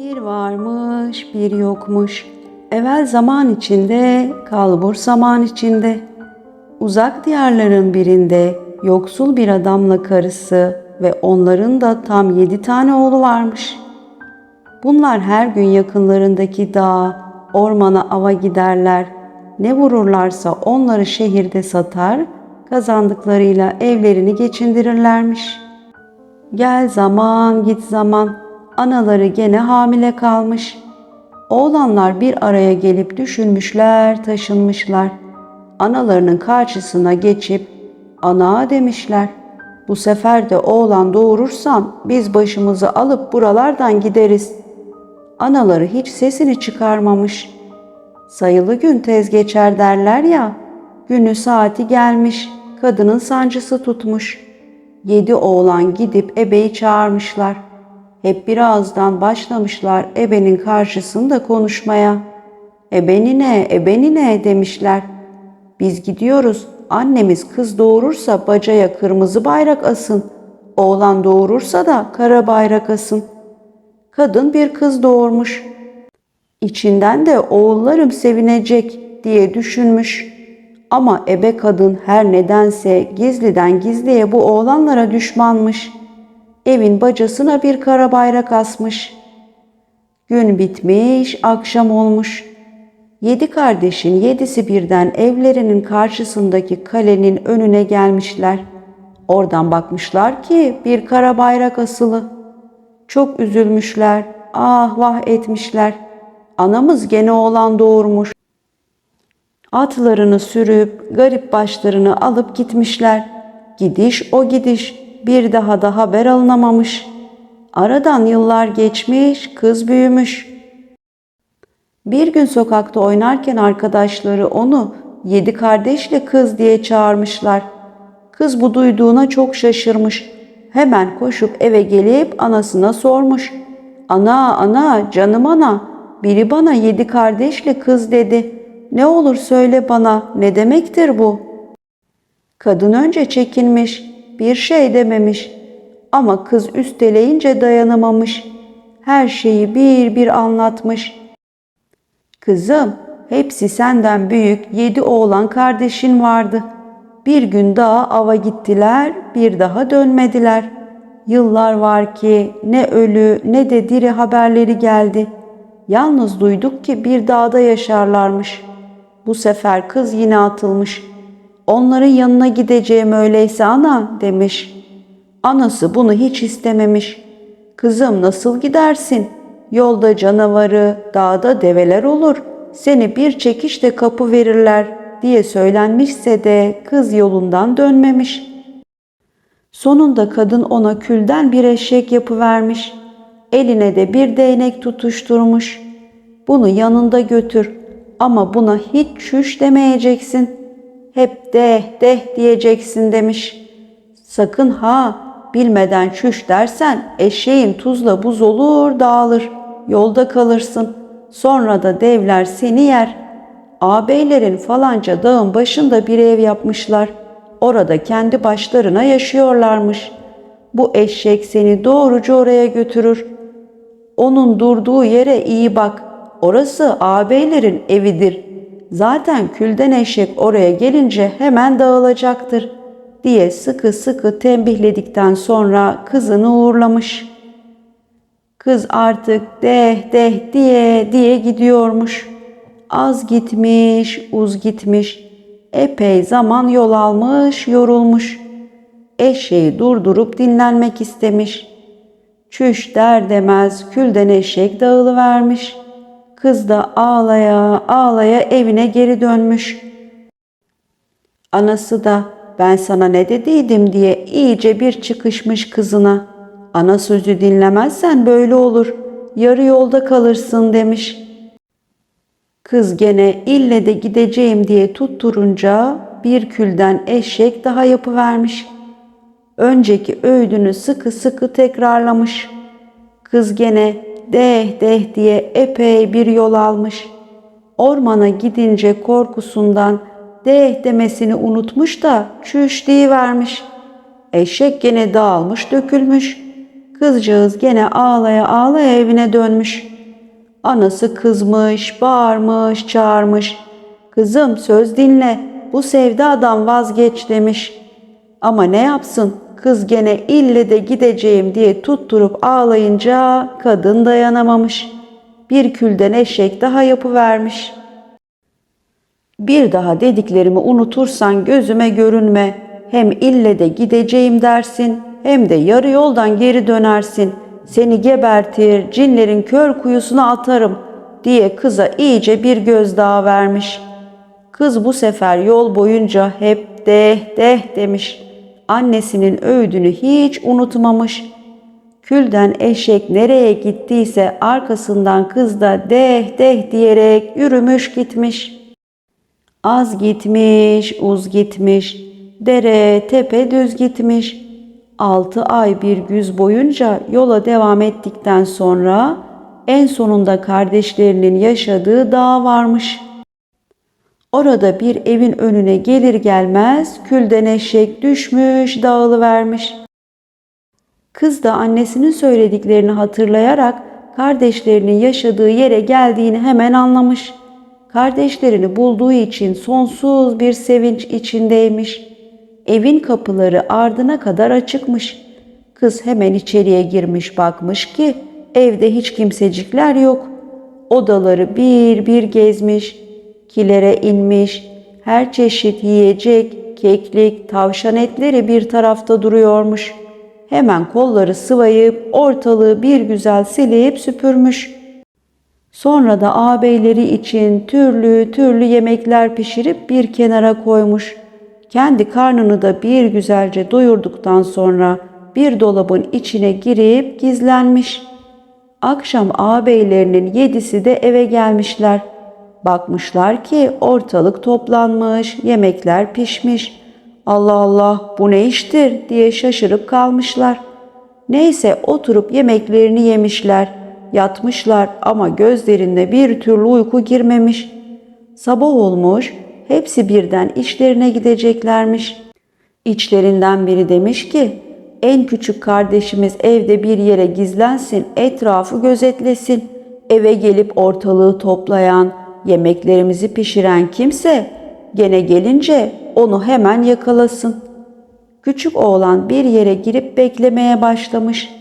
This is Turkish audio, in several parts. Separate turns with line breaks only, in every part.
Bir varmış, bir yokmuş. Evvel zaman içinde, kalbur zaman içinde. Uzak diyarların birinde yoksul bir adamla karısı ve onların da tam yedi tane oğlu varmış. Bunlar her gün yakınlarındaki dağa, ormana ava giderler. Ne vururlarsa onları şehirde satar, kazandıklarıyla evlerini geçindirirlermiş. Gel zaman git zaman, anaları gene hamile kalmış. Oğlanlar bir araya gelip düşünmüşler, taşınmışlar. Analarının karşısına geçip ana demişler. Bu sefer de oğlan doğurursan biz başımızı alıp buralardan gideriz. Anaları hiç sesini çıkarmamış. Sayılı gün tez geçer derler ya, günü saati gelmiş, kadının sancısı tutmuş. Yedi oğlan gidip ebeyi çağırmışlar. Hep bir ağızdan başlamışlar ebenin karşısında konuşmaya. Ebenine, ebenine demişler. Biz gidiyoruz, annemiz kız doğurursa bacaya kırmızı bayrak asın, oğlan doğurursa da kara bayrak asın. Kadın bir kız doğurmuş. İçinden de oğullarım sevinecek diye düşünmüş. Ama ebe kadın her nedense gizliden gizliye bu oğlanlara düşmanmış. Evin bacasına bir kara bayrak asmış. Gün bitmiş, akşam olmuş. Yedi kardeşin yedisi birden evlerinin karşısındaki kalenin önüne gelmişler. Oradan bakmışlar ki bir kara bayrak asılı. Çok üzülmüşler, ah vah etmişler. Anamız gene oğlan doğurmuş. Atlarını sürüp garip başlarını alıp gitmişler. Gidiş o gidiş bir daha da haber alınamamış. Aradan yıllar geçmiş, kız büyümüş. Bir gün sokakta oynarken arkadaşları onu yedi kardeşle kız diye çağırmışlar. Kız bu duyduğuna çok şaşırmış. Hemen koşup eve gelip anasına sormuş. Ana ana canım ana biri bana yedi kardeşle kız dedi. Ne olur söyle bana ne demektir bu? Kadın önce çekinmiş, bir şey dememiş. Ama kız üsteleyince dayanamamış. Her şeyi bir bir anlatmış. Kızım, hepsi senden büyük yedi oğlan kardeşin vardı. Bir gün daha ava gittiler, bir daha dönmediler. Yıllar var ki ne ölü ne de diri haberleri geldi. Yalnız duyduk ki bir dağda yaşarlarmış. Bu sefer kız yine atılmış. Onların yanına gideceğim öyleyse ana demiş. Anası bunu hiç istememiş. Kızım nasıl gidersin? Yolda canavarı, dağda develer olur. Seni bir çekişte kapı verirler diye söylenmişse de kız yolundan dönmemiş. Sonunda kadın ona külden bir eşek yapıvermiş. Eline de bir değnek tutuşturmuş. Bunu yanında götür ama buna hiç çüş demeyeceksin. Hep deh deh diyeceksin demiş. Sakın ha bilmeden çüş dersen eşeğin tuzla buz olur dağılır. Yolda kalırsın. Sonra da devler seni yer. Ağabeylerin falanca dağın başında bir ev yapmışlar. Orada kendi başlarına yaşıyorlarmış. Bu eşek seni doğruca oraya götürür. Onun durduğu yere iyi bak. Orası ağabeylerin evidir. Zaten külden eşek oraya gelince hemen dağılacaktır diye sıkı sıkı tembihledikten sonra kızını uğurlamış. Kız artık deh deh diye diye gidiyormuş. Az gitmiş, uz gitmiş. Epey zaman yol almış, yorulmuş. Eşeği durdurup dinlenmek istemiş. Çüş der demez külden eşek dağılıvermiş. Kız da ağlaya ağlaya evine geri dönmüş. Anası da ben sana ne dediydim diye iyice bir çıkışmış kızına. Ana sözü dinlemezsen böyle olur. Yarı yolda kalırsın demiş. Kız gene ille de gideceğim diye tutturunca bir külden eşek daha yapıvermiş. Önceki öğüdünü sıkı sıkı tekrarlamış. Kız gene deh deh diye epey bir yol almış. Ormana gidince korkusundan deh demesini unutmuş da çüş vermiş. Eşek gene dağılmış dökülmüş. Kızcağız gene ağlaya ağlaya evine dönmüş. Anası kızmış, bağırmış, çağırmış. Kızım söz dinle, bu sevdadan vazgeç demiş. Ama ne yapsın, kız gene ille de gideceğim diye tutturup ağlayınca kadın dayanamamış. Bir külden eşek daha yapıvermiş. Bir daha dediklerimi unutursan gözüme görünme. Hem ille de gideceğim dersin, hem de yarı yoldan geri dönersin. Seni gebertir, cinlerin kör kuyusuna atarım diye kıza iyice bir gözdağı vermiş. Kız bu sefer yol boyunca hep deh deh demiş. Annesinin öğüdünü hiç unutmamış. Külden eşek nereye gittiyse arkasından kız da deh deh diyerek yürümüş gitmiş. Az gitmiş, uz gitmiş, dere, tepe düz gitmiş. Altı ay bir güz boyunca yola devam ettikten sonra en sonunda kardeşlerinin yaşadığı dağ varmış. Orada bir evin önüne gelir gelmez külden eşek düşmüş, dağılıvermiş. Kız da annesinin söylediklerini hatırlayarak kardeşlerinin yaşadığı yere geldiğini hemen anlamış. Kardeşlerini bulduğu için sonsuz bir sevinç içindeymiş. Evin kapıları ardına kadar açıkmış. Kız hemen içeriye girmiş bakmış ki evde hiç kimsecikler yok. Odaları bir bir gezmiş, kilere inmiş, her çeşit yiyecek, keklik, tavşan etleri bir tarafta duruyormuş. Hemen kolları sıvayıp ortalığı bir güzel silip süpürmüş.'' Sonra da ağabeyleri için türlü türlü yemekler pişirip bir kenara koymuş. Kendi karnını da bir güzelce doyurduktan sonra bir dolabın içine girip gizlenmiş. Akşam ağabeylerinin yedisi de eve gelmişler. Bakmışlar ki ortalık toplanmış, yemekler pişmiş. Allah Allah bu ne iştir diye şaşırıp kalmışlar. Neyse oturup yemeklerini yemişler.'' Yatmışlar ama gözlerinde bir türlü uyku girmemiş. Sabah olmuş, hepsi birden işlerine gideceklermiş. İçlerinden biri demiş ki, en küçük kardeşimiz evde bir yere gizlensin, etrafı gözetlesin. Eve gelip ortalığı toplayan, yemeklerimizi pişiren kimse gene gelince onu hemen yakalasın. Küçük oğlan bir yere girip beklemeye başlamış.''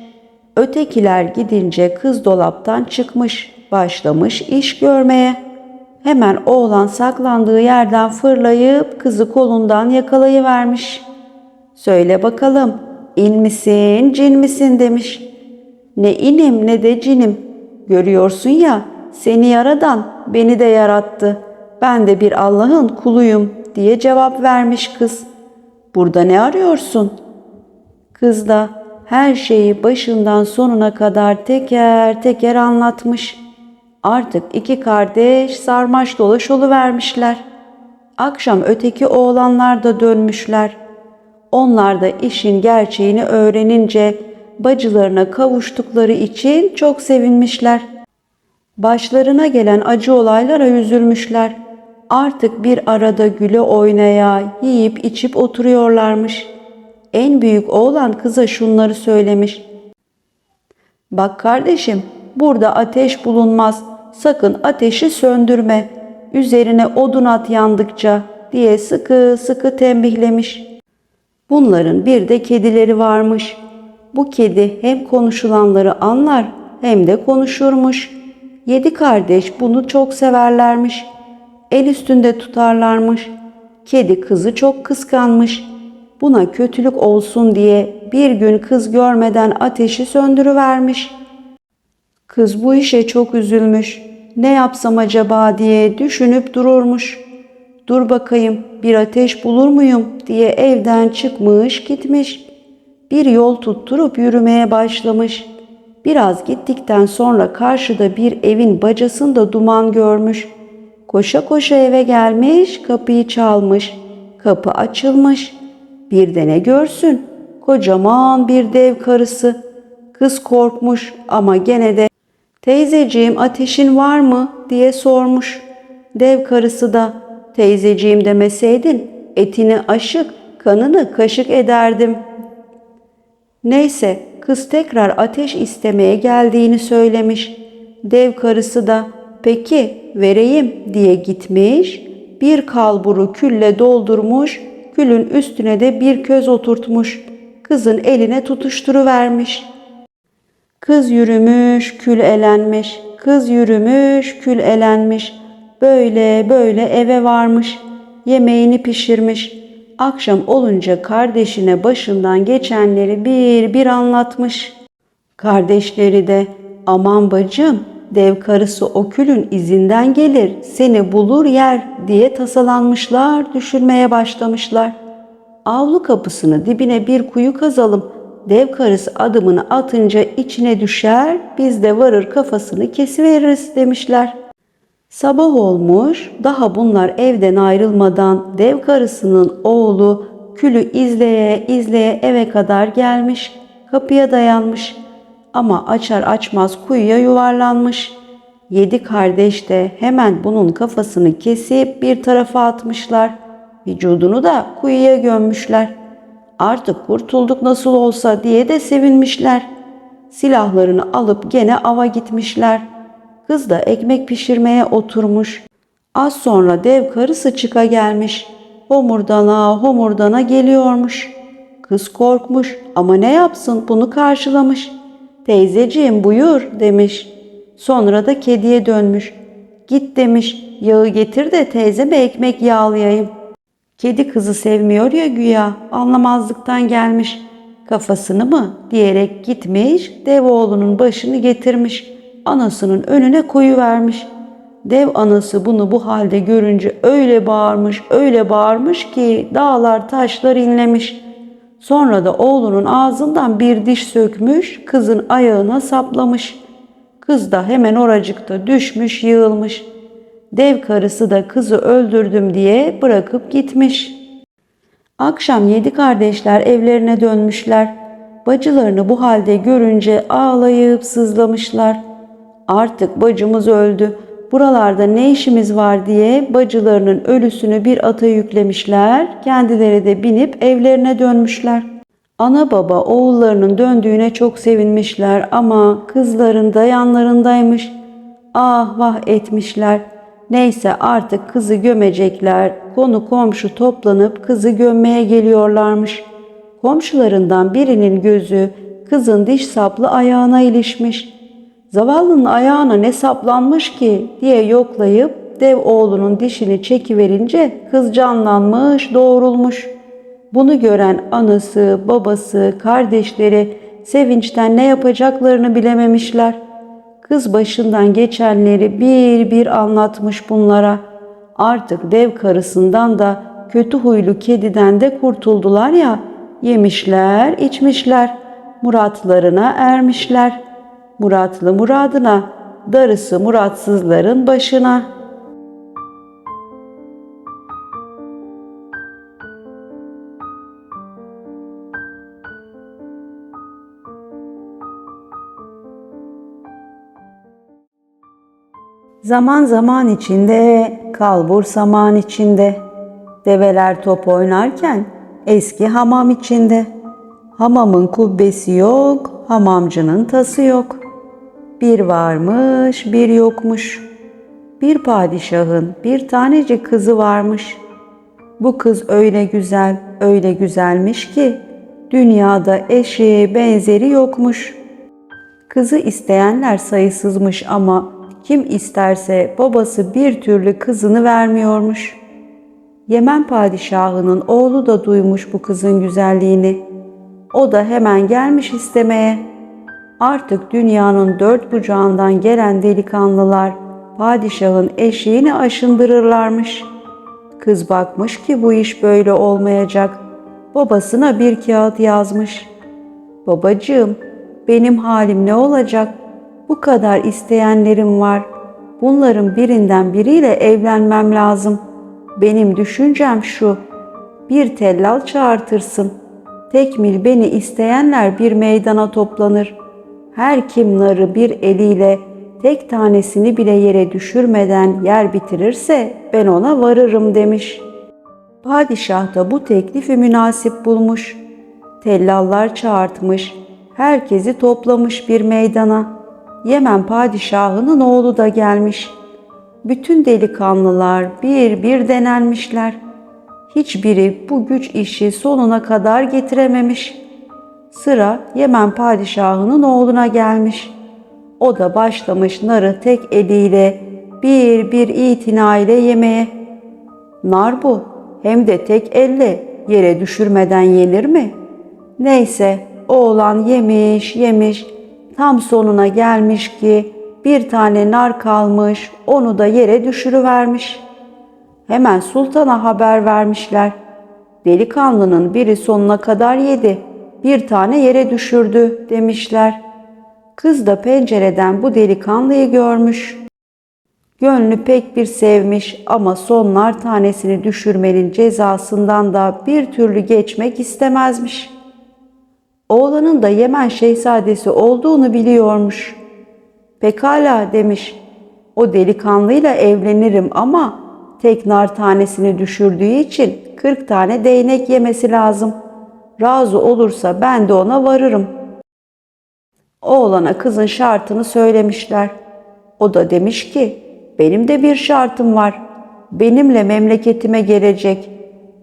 Ötekiler gidince kız dolaptan çıkmış, başlamış iş görmeye. Hemen oğlan saklandığı yerden fırlayıp kızı kolundan yakalayıvermiş. Söyle bakalım, in misin, cin misin demiş. Ne inim ne de cinim. Görüyorsun ya, seni yaradan beni de yarattı. Ben de bir Allah'ın kuluyum diye cevap vermiş kız. Burada ne arıyorsun? Kız da her şeyi başından sonuna kadar teker teker anlatmış. Artık iki kardeş sarmaş dolaş vermişler. Akşam öteki oğlanlar da dönmüşler. Onlar da işin gerçeğini öğrenince bacılarına kavuştukları için çok sevinmişler. Başlarına gelen acı olaylara üzülmüşler. Artık bir arada güle oynaya, yiyip içip oturuyorlarmış.'' en büyük oğlan kıza şunları söylemiş. Bak kardeşim burada ateş bulunmaz. Sakın ateşi söndürme. Üzerine odun at yandıkça diye sıkı sıkı tembihlemiş. Bunların bir de kedileri varmış. Bu kedi hem konuşulanları anlar hem de konuşurmuş. Yedi kardeş bunu çok severlermiş. El üstünde tutarlarmış. Kedi kızı çok kıskanmış. Buna kötülük olsun diye bir gün kız görmeden ateşi söndürüvermiş. Kız bu işe çok üzülmüş. Ne yapsam acaba diye düşünüp dururmuş. Dur bakayım bir ateş bulur muyum diye evden çıkmış gitmiş. Bir yol tutturup yürümeye başlamış. Biraz gittikten sonra karşıda bir evin bacasında duman görmüş. Koşa koşa eve gelmiş, kapıyı çalmış. Kapı açılmış. Bir de ne görsün? Kocaman bir dev karısı. Kız korkmuş ama gene de teyzeciğim ateşin var mı diye sormuş. Dev karısı da teyzeciğim demeseydin etini aşık kanını kaşık ederdim. Neyse Kız tekrar ateş istemeye geldiğini söylemiş. Dev karısı da peki vereyim diye gitmiş. Bir kalburu külle doldurmuş, külün üstüne de bir köz oturtmuş. Kızın eline tutuşturuvermiş. Kız yürümüş, kül elenmiş. Kız yürümüş, kül elenmiş. Böyle böyle eve varmış. Yemeğini pişirmiş. Akşam olunca kardeşine başından geçenleri bir bir anlatmış. Kardeşleri de aman bacım dev karısı o külün izinden gelir seni bulur yer diye tasalanmışlar düşürmeye başlamışlar. Avlu kapısını dibine bir kuyu kazalım dev karısı adımını atınca içine düşer biz de varır kafasını kesiveririz demişler. Sabah olmuş, daha bunlar evden ayrılmadan dev karısının oğlu külü izleye izleye eve kadar gelmiş, kapıya dayanmış. Ama açar açmaz kuyuya yuvarlanmış. Yedi kardeş de hemen bunun kafasını kesip bir tarafa atmışlar. Vücudunu da kuyuya gömmüşler. Artık kurtulduk nasıl olsa diye de sevinmişler. Silahlarını alıp gene ava gitmişler.'' Kız da ekmek pişirmeye oturmuş. Az sonra dev karısı çıka gelmiş. Homurdana homurdana geliyormuş. Kız korkmuş ama ne yapsın bunu karşılamış. Teyzeciğim buyur demiş. Sonra da kediye dönmüş. Git demiş yağı getir de teyzeme ekmek yağlayayım. Kedi kızı sevmiyor ya güya anlamazlıktan gelmiş. Kafasını mı diyerek gitmiş dev oğlunun başını getirmiş.'' Anasının önüne koyu vermiş. Dev anası bunu bu halde görünce öyle bağırmış, öyle bağırmış ki dağlar taşlar inlemiş. Sonra da oğlunun ağzından bir diş sökmüş, kızın ayağına saplamış. Kız da hemen oracıkta düşmüş, yığılmış. Dev karısı da kızı öldürdüm diye bırakıp gitmiş. Akşam yedi kardeşler evlerine dönmüşler. Bacılarını bu halde görünce ağlayıp sızlamışlar artık bacımız öldü. Buralarda ne işimiz var diye bacılarının ölüsünü bir ata yüklemişler. Kendileri de binip evlerine dönmüşler. Ana baba oğullarının döndüğüne çok sevinmişler ama kızların da yanlarındaymış. Ah vah etmişler. Neyse artık kızı gömecekler. Konu komşu toplanıp kızı gömmeye geliyorlarmış. Komşularından birinin gözü kızın diş saplı ayağına ilişmiş. Zavallının ayağına ne saplanmış ki diye yoklayıp dev oğlunun dişini çekiverince kız canlanmış, doğrulmuş. Bunu gören anası, babası, kardeşleri sevinçten ne yapacaklarını bilememişler. Kız başından geçenleri bir bir anlatmış bunlara. Artık dev karısından da kötü huylu kediden de kurtuldular ya, yemişler, içmişler, muratlarına ermişler.'' Muratlı muradına, darısı muratsızların başına. Zaman zaman içinde, kalbur saman içinde, develer top oynarken eski hamam içinde. Hamamın kubbesi yok, hamamcının tası yok. Bir varmış, bir yokmuş. Bir padişahın bir tanecik kızı varmış. Bu kız öyle güzel, öyle güzelmiş ki dünyada eşi, benzeri yokmuş. Kızı isteyenler sayısızmış ama kim isterse babası bir türlü kızını vermiyormuş. Yemen padişahının oğlu da duymuş bu kızın güzelliğini. O da hemen gelmiş istemeye. Artık dünyanın dört bucağından gelen delikanlılar padişahın eşiğini aşındırırlarmış. Kız bakmış ki bu iş böyle olmayacak. Babasına bir kağıt yazmış. Babacığım, benim halim ne olacak? Bu kadar isteyenlerim var. Bunların birinden biriyle evlenmem lazım. Benim düşüncem şu. Bir tellal çağırtırsın. Tekmil beni isteyenler bir meydana toplanır her kim narı bir eliyle tek tanesini bile yere düşürmeden yer bitirirse ben ona varırım demiş. Padişah da bu teklifi münasip bulmuş. Tellallar çağırtmış. herkesi toplamış bir meydana. Yemen padişahının oğlu da gelmiş. Bütün delikanlılar bir bir denenmişler. Hiçbiri bu güç işi sonuna kadar getirememiş. Sıra Yemen padişahının oğluna gelmiş. O da başlamış narı tek eliyle bir bir itina ile yemeye. Nar bu hem de tek elle yere düşürmeden yenir mi? Neyse oğlan yemiş yemiş tam sonuna gelmiş ki bir tane nar kalmış onu da yere düşürüvermiş. Hemen sultana haber vermişler. Delikanlının biri sonuna kadar yedi, bir tane yere düşürdü demişler. Kız da pencereden bu delikanlıyı görmüş. Gönlü pek bir sevmiş ama sonlar tanesini düşürmenin cezasından da bir türlü geçmek istemezmiş. Oğlanın da Yemen şehzadesi olduğunu biliyormuş. Pekala demiş. O delikanlıyla evlenirim ama tek nar tanesini düşürdüğü için 40 tane değnek yemesi lazım. Razı olursa ben de ona varırım. Oğlana kızın şartını söylemişler. O da demiş ki benim de bir şartım var. Benimle memleketime gelecek.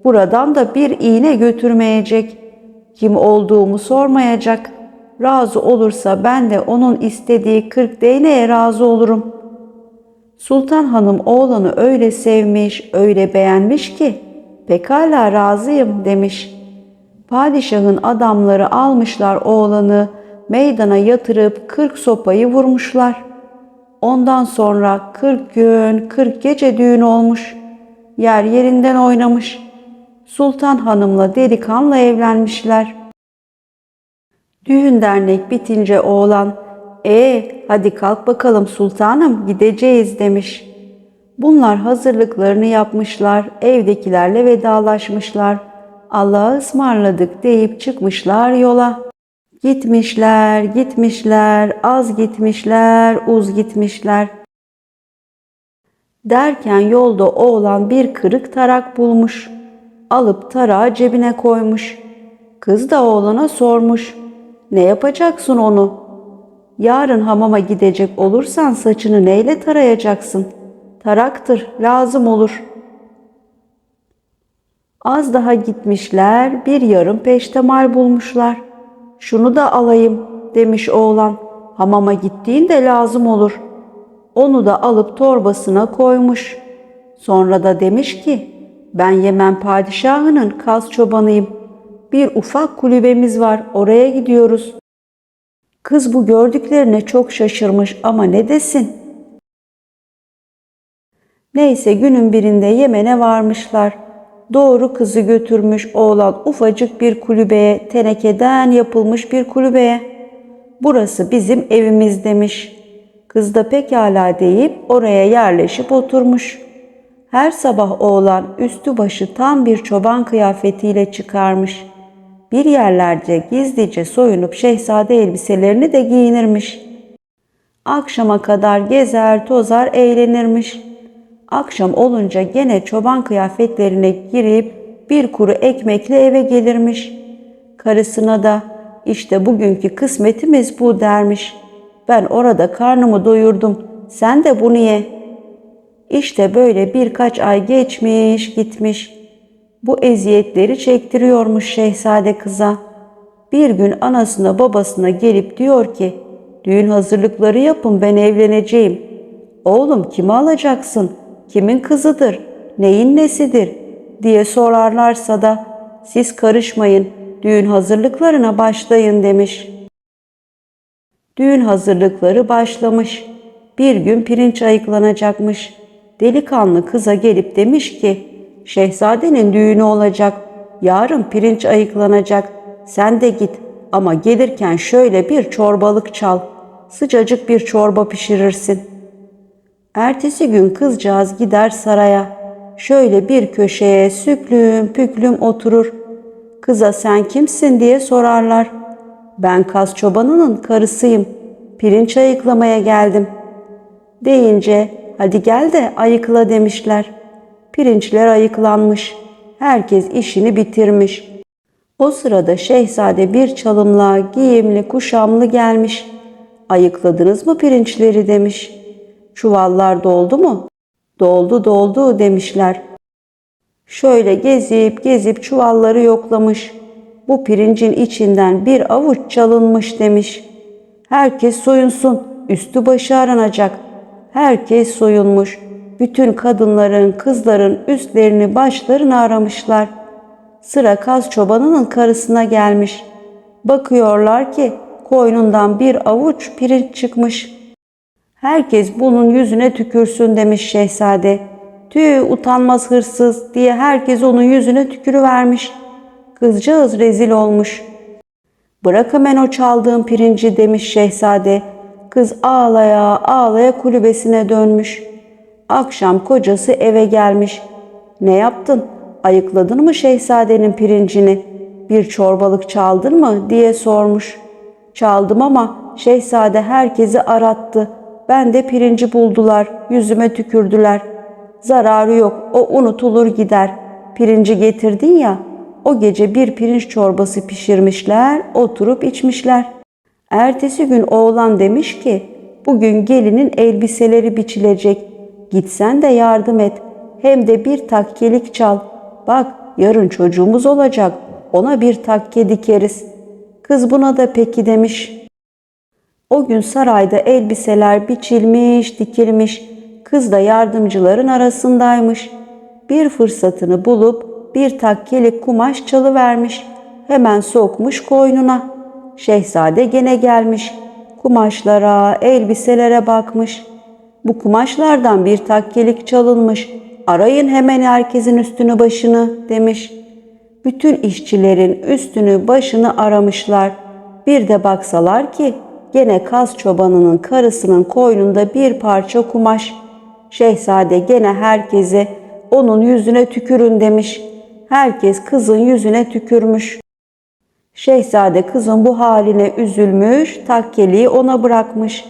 Buradan da bir iğne götürmeyecek. Kim olduğumu sormayacak. Razı olursa ben de onun istediği kırk değneğe razı olurum. Sultan Hanım oğlanı öyle sevmiş, öyle beğenmiş ki pekala razıyım demiş. Padişahın adamları almışlar oğlanı meydana yatırıp kırk sopayı vurmuşlar. Ondan sonra kırk gün, kırk gece düğün olmuş. Yer yerinden oynamış. Sultan Hanım'la delikanlı evlenmişler. Düğün dernek bitince oğlan, e hadi kalk bakalım sultanım gideceğiz demiş. Bunlar hazırlıklarını yapmışlar, evdekilerle vedalaşmışlar. Allah'a ısmarladık deyip çıkmışlar yola. Gitmişler, gitmişler, az gitmişler, uz gitmişler. Derken yolda oğlan bir kırık tarak bulmuş. Alıp tarağı cebine koymuş. Kız da oğlana sormuş. Ne yapacaksın onu? Yarın hamama gidecek olursan saçını neyle tarayacaksın? Taraktır, lazım olur. Az daha gitmişler, bir yarım peştemal bulmuşlar. Şunu da alayım demiş oğlan. Hamama gittiğinde lazım olur. Onu da alıp torbasına koymuş. Sonra da demiş ki ben Yemen padişahının kaz çobanıyım. Bir ufak kulübemiz var oraya gidiyoruz. Kız bu gördüklerine çok şaşırmış ama ne desin? Neyse günün birinde Yemen'e varmışlar. Doğru kızı götürmüş oğlan ufacık bir kulübeye, tenekeden yapılmış bir kulübeye. Burası bizim evimiz demiş. Kız da pekala deyip oraya yerleşip oturmuş. Her sabah oğlan üstü başı tam bir çoban kıyafetiyle çıkarmış. Bir yerlerce gizlice soyunup şehzade elbiselerini de giyinirmiş. Akşama kadar gezer, tozar, eğlenirmiş. Akşam olunca gene çoban kıyafetlerine girip bir kuru ekmekle eve gelirmiş. Karısına da işte bugünkü kısmetimiz bu dermiş. Ben orada karnımı doyurdum. Sen de bunu ye. İşte böyle birkaç ay geçmiş gitmiş. Bu eziyetleri çektiriyormuş şehzade kıza. Bir gün anasına babasına gelip diyor ki düğün hazırlıkları yapın ben evleneceğim. Oğlum kimi alacaksın? Kimin kızıdır? Neyin nesidir? diye sorarlarsa da siz karışmayın düğün hazırlıklarına başlayın demiş. Düğün hazırlıkları başlamış. Bir gün pirinç ayıklanacakmış. Delikanlı kıza gelip demiş ki, Şehzadenin düğünü olacak, yarın pirinç ayıklanacak, sen de git ama gelirken şöyle bir çorbalık çal, sıcacık bir çorba pişirirsin. Ertesi gün kızcağız gider saraya, şöyle bir köşeye süklüm püklüm oturur. Kıza sen kimsin diye sorarlar. Ben kaz çobanının karısıyım, pirinç ayıklamaya geldim. Deyince hadi gel de ayıkla demişler. Pirinçler ayıklanmış. Herkes işini bitirmiş. O sırada şehzade bir çalımla giyimli kuşamlı gelmiş. Ayıkladınız mı pirinçleri demiş. Çuvallar doldu mu? Doldu doldu demişler. Şöyle gezip gezip çuvalları yoklamış. Bu pirincin içinden bir avuç çalınmış demiş. Herkes soyunsun, üstü başı aranacak. Herkes soyunmuş. Bütün kadınların, kızların üstlerini, başlarını aramışlar. Sıra kaz çobanının karısına gelmiş. Bakıyorlar ki koynundan bir avuç pirinç çıkmış. Herkes bunun yüzüne tükürsün demiş şehzade. Tüh utanmaz hırsız diye herkes onun yüzüne tükürüvermiş. Kızcağız rezil olmuş. Bırak hemen o çaldığın pirinci demiş şehzade. Kız ağlaya ağlaya kulübesine dönmüş. Akşam kocası eve gelmiş. Ne yaptın? Ayıkladın mı şehzadenin pirincini? Bir çorbalık çaldın mı diye sormuş. Çaldım ama şehzade herkesi arattı. Ben de pirinci buldular, yüzüme tükürdüler. Zararı yok, o unutulur gider. Pirinci getirdin ya, o gece bir pirinç çorbası pişirmişler, oturup içmişler. Ertesi gün oğlan demiş ki, bugün gelinin elbiseleri biçilecek. Gitsen de yardım et, hem de bir takkelik çal. Bak, yarın çocuğumuz olacak, ona bir takke dikeriz. Kız buna da peki demiş. O gün sarayda elbiseler biçilmiş, dikilmiş. Kız da yardımcıların arasındaymış. Bir fırsatını bulup bir takkelik kumaş çalıvermiş. Hemen sokmuş koynuna. Şehzade gene gelmiş. Kumaşlara, elbiselere bakmış. Bu kumaşlardan bir takkelik çalınmış. Arayın hemen herkesin üstünü başını demiş. Bütün işçilerin üstünü başını aramışlar. Bir de baksalar ki gene kaz çobanının karısının koynunda bir parça kumaş. Şehzade gene herkese onun yüzüne tükürün demiş. Herkes kızın yüzüne tükürmüş. Şehzade kızın bu haline üzülmüş, takkeliği ona bırakmış.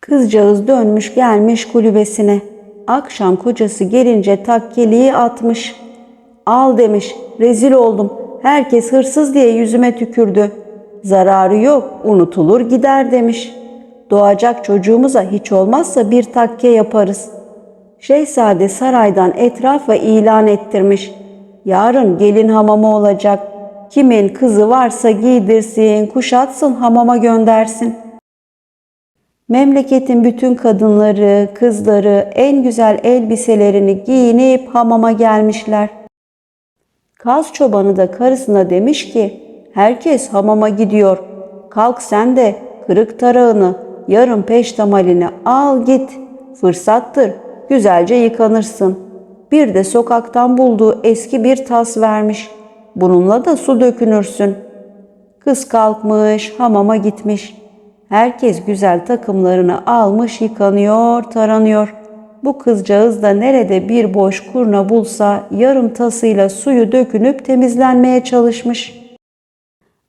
Kızcağız dönmüş gelmiş kulübesine. Akşam kocası gelince takkeliği atmış. Al demiş, rezil oldum. Herkes hırsız diye yüzüme tükürdü. Zararı yok, unutulur gider demiş. Doğacak çocuğumuza hiç olmazsa bir takke yaparız. Şehzade saraydan etrafa ilan ettirmiş. Yarın gelin hamamı olacak. Kimin kızı varsa giydirsin, kuşatsın, hamama göndersin. Memleketin bütün kadınları, kızları en güzel elbiselerini giyinip hamama gelmişler. Kaz çobanı da karısına demiş ki, herkes hamama gidiyor. Kalk sen de kırık tarağını, yarım peştemalini al git. Fırsattır, güzelce yıkanırsın. Bir de sokaktan bulduğu eski bir tas vermiş. Bununla da su dökünürsün. Kız kalkmış, hamama gitmiş. Herkes güzel takımlarını almış, yıkanıyor, taranıyor. Bu kızcağız da nerede bir boş kurna bulsa yarım tasıyla suyu dökünüp temizlenmeye çalışmış.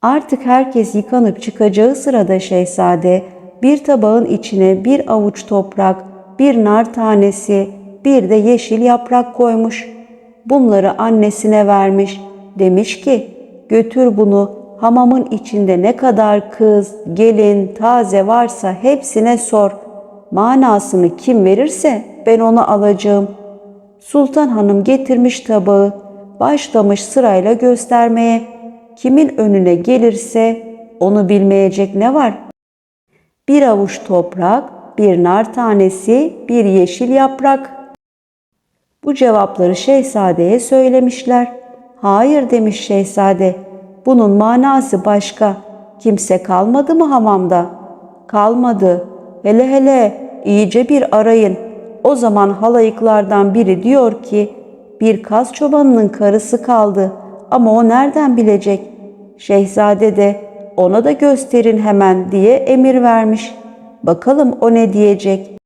Artık herkes yıkanıp çıkacağı sırada şehzade bir tabağın içine bir avuç toprak, bir nar tanesi, bir de yeşil yaprak koymuş. Bunları annesine vermiş. Demiş ki götür bunu hamamın içinde ne kadar kız, gelin, taze varsa hepsine sor. Manasını kim verirse ben onu alacağım. Sultan Hanım getirmiş tabağı, başlamış sırayla göstermeye. Kimin önüne gelirse onu bilmeyecek ne var? Bir avuç toprak, bir nar tanesi, bir yeşil yaprak. Bu cevapları şehzadeye söylemişler. Hayır demiş şehzade. Bunun manası başka. Kimse kalmadı mı hamamda? Kalmadı. Hele hele iyice bir arayın. O zaman halayıklardan biri diyor ki bir kaz çobanının karısı kaldı ama o nereden bilecek? Şehzade de ona da gösterin hemen diye emir vermiş. Bakalım o ne diyecek?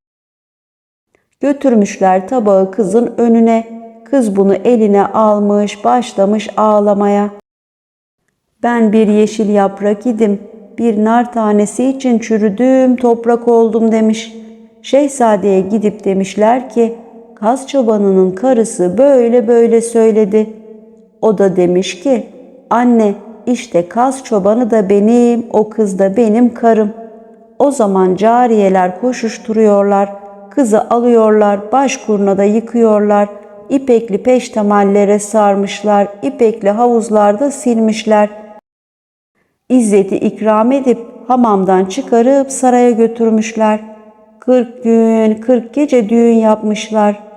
Götürmüşler tabağı kızın önüne. Kız bunu eline almış, başlamış ağlamaya. Ben bir yeşil yaprak idim, bir nar tanesi için çürüdüm, toprak oldum demiş. Şehzadeye gidip demişler ki, kaz çobanının karısı böyle böyle söyledi. O da demiş ki, Anne işte kaz çobanı da benim, o kız da benim karım. O zaman cariyeler koşuşturuyorlar, kızı alıyorlar, başkurnada yıkıyorlar, ipekli peştemallere sarmışlar, ipekli havuzlarda silmişler. İzzet'i ikram edip hamamdan çıkarıp saraya götürmüşler. Kırk gün, kırk gece düğün yapmışlar.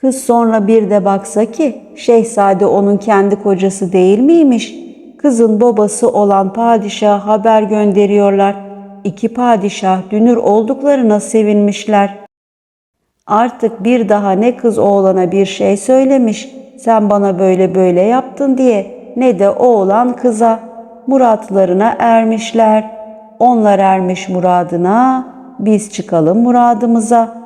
Kız sonra bir de baksa ki şehzade onun kendi kocası değil miymiş? Kızın babası olan padişah haber gönderiyorlar. İki padişah dünür olduklarına sevinmişler. Artık bir daha ne kız oğlana bir şey söylemiş, sen bana böyle böyle yaptın diye ne de oğlan kıza muratlarına ermişler. Onlar ermiş muradına, biz çıkalım muradımıza.